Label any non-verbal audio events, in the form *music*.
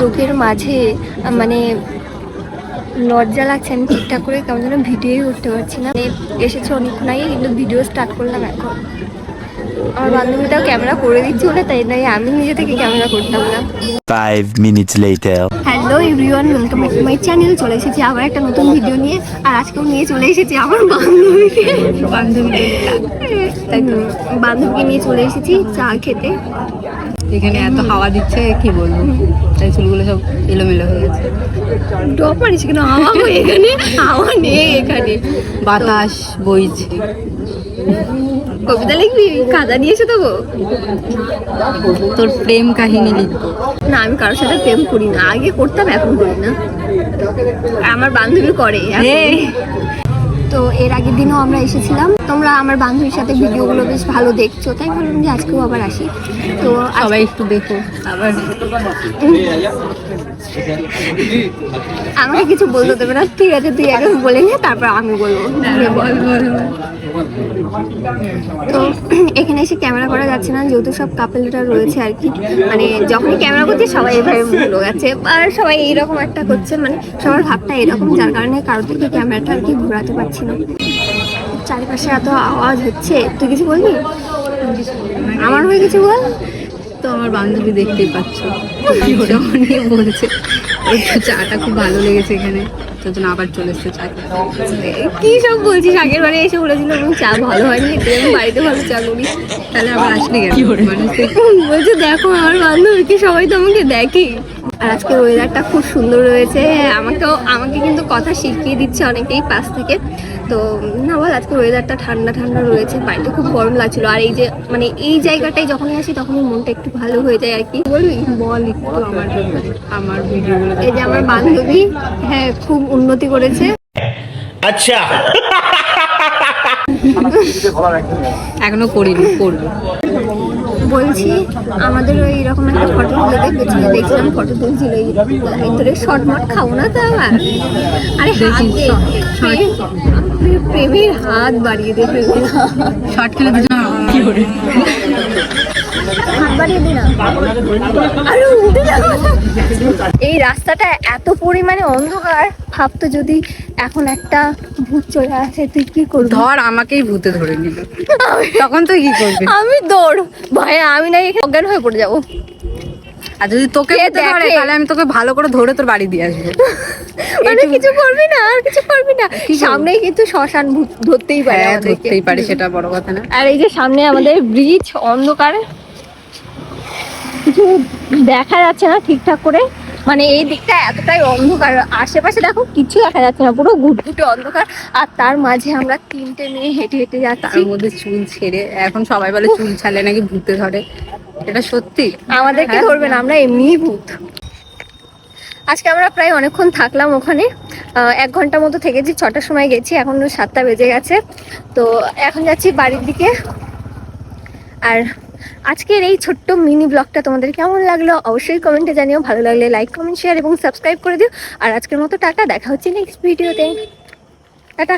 লোকের মাঝে মানে লজ্জা লাগছে আমি ঠিকঠাক করে কেমন যেন ভিডিওই করতে পারছি না। মানে এসেছে অনেকক্ষণ আগে কিন্তু ভিডিও স্টার্ট করলাম এখন। আমার বান্ধবীটাও ক্যামেরা করে দিচ্ছে বলে তাই নাই আমি নিজে থেকে ক্যামেরা করতাম না। Later. Hello everyone welcome back to my channel চলে এসেছি আবার একটা নতুন ভিডিও নিয়ে আর আজকেও নিয়ে চলে এসেছি আমার বান্ধবীকে। বান্ধবী তাই তো বান্ধবীকে নিয়ে চলে এসেছি চা খেতে। এখানে এত হাওয়া দিচ্ছে, কি বলব? তাই চুলগুলো সব এলোমেলো হয়ে গেছে। ডপ মারিস কেন? হাওয়া এখানে? হাওয়া নেই এখানে। বাতাস বইছে কবিতা লিখবি? কাদা নিয়ে এসে দেবো তোর প্রেম কাহিনী লিখব। না, আমি কারোর সাথে প্রেম করি না। আগে করতাম, এখন করি না। আমার বান্ধবী করে। তো এর আগের দিনও আমরা এসেছিলাম। তোমরা আমার বান্ধবীর সাথে ভিডিওগুলো বেশ ভালো দেখছ। তাই ভাবলাম যে আজকেও আবার আসি। তো সবাই একটু দেখো। আবার আমাকে কিছু বলতে দেবে না। ঠিক আছে, তুই আগে বলে নে, তারপর আমি বলব। বল। বল বল তো এখানে এসে ক্যামেরা করা যাচ্ছে না, যেহেতু সব কাপেলটা রয়েছে আর কি। মানে যখনই ক্যামেরা করছে, সবাই এভাবে মুখ লোকাচ্ছে। আর সবাই এইরকম একটা করছে মানে সবার ভাবটা এরকম, যার কারণে কারোর থেকে ক্যামেরাটা আর কি ঘোরাতে পারছি না। চারিপাশে এত আওয়াজ হচ্ছে। তুই কিছু বলবি? আমার হয়ে কিছু বল? তো আমার বান্ধবী দেখতেই পাচ্ছ। নিয়ে বলছে চাটা খুব ভালো লেগেছে এখানে। তোর জন্য আবার চলে এসছে চা। কি সব বলছিস? আগের বারে এসে বলেছিল এবং চা ভালো হয়নি আমি বাড়িতে ভালো চা করি তাহলে আবার আসলি কেন? মানুষ বলছে দেখো আমার বান্ধবীকে সবাই তো আমাকে দেখে। আর আজকে ওয়েদারটা খুব সুন্দর রয়েছে। আমাকেও আমাকে কিন্তু কথা শিখিয়ে দিচ্ছে অনেকেই পাশ থেকে। তো না বল আজকে ওয়েদারটা ঠান্ডা ঠান্ডা রয়েছে। বাড়িতে খুব গরম লাগছিল। আর এই যে মানে এই জায়গাটায় যখনই আসি তখনই মনটা একটু ভালো হয়ে যায় আর কি। বলি? বল একটু আমার আমার ভিডিওগুলো এই যে আমার বান্ধবী হ্যাঁ খুব উন্নতি করেছে। আচ্ছা। এখনও করিনি করব। বলছি আমাদের ওই এরকম একটা ফটো তুলে পেছনে দেখছিলাম ফটো তুলছিল ভিতরে শর্ট মট খাও না তো আমার আরে হাত প্রেমের হাত বাড়িয়ে দিয়ে শর্ট খেলে দুজন কি করে? এই রাস্তাটা এত পরিমাণে অন্ধকার ভাবতো যদি এখন একটা ভূত চলে আসে তুই কি করবি? ধর আমাকেই ভূতে ধরে নিল। তখন তুই কি করবি? আমি দৌড় ভয়ে আমি না এখানে অজ্ঞান হয়ে পড়ে যাব। আর যদি তোকে ধরে তাহলে আমি তোকে ভালো করে ধরে তোর বাড়ি দিয়ে আসব। *laughs* মানে কিছু করবি না আর কিছু করবি না। সামনেই কিন্তু শ্মশান ভূত ধরতেই পারে হ্যাঁ ধরতেই পারে সেটা বড় কথা না। আর এই যে সামনে আমাদের ব্রিজ অন্ধকার। কিছু দেখা যাচ্ছে না ঠিকঠাক করে। মানে এই দিকটা এতটাই অন্ধকার আশেপাশে দেখো কিছু দেখা যাচ্ছে না পুরো ঘুটঘুটে অন্ধকার। আর তার মাঝে আমরা তিনটে মেয়ে হেঁটে হেঁটে যাচ্ছি। তার মধ্যে চুল ছেড়ে এখন সবাই বলে চুল ছাড়লে নাকি ভূতে ধরে। এটা সত্যি? আমাদেরকে হ্যাঁ। ধরবে না আমরা এমনিই ভূত। আজকে আমরা প্রায় অনেকক্ষণ থাকলাম ওখানে। এক ঘণ্টা মতো থেকেছি ছটার সময় গেছি এখন সাতটা বেজে গেছে। তো এখন যাচ্ছি বাড়ির দিকে। আর আজকের এই ছোট্ট মিনি ব্লগটা তোমাদের কেমন লাগল? অবশ্যই কমেন্টে জানিও। ভালো লাগলে লাইক কমেন্ট শেয়ার এবং সাবস্ক্রাইব করে দিও। আর আজকের মতো টাকা দেখা হচ্ছে নেক্সট ভিডিওতে টাটা।